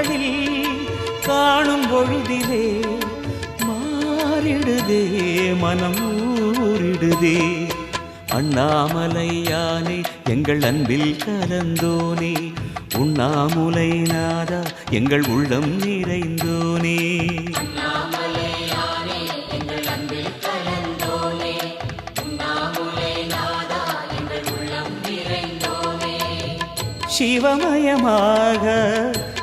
விழிகளில் காணும் பொழுதிலே மாறிடுதே மனம் ஊறிடுதே அண்ணாமலையானே எங்கள் அன்பில் கலந்தோனே உண்ணாமுலை நாதா எங்கள் உள்ளம் நிறைந்தோனே சிவமயமாக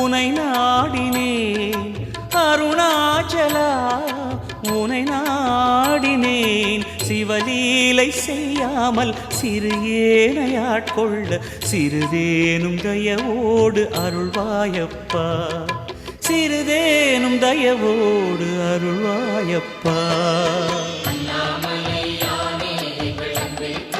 உனை நாடினேன் அருணாச்சலா உனை நாடினேன். சிவலீலை செய்யாமல் சிறுகேனையாட்கொள்ள சிறிதேனும் தயவோடு அருள்வாயப்பா. சிறிதேனும் தயவோடு அருள்வாயப்பா. விளங்கு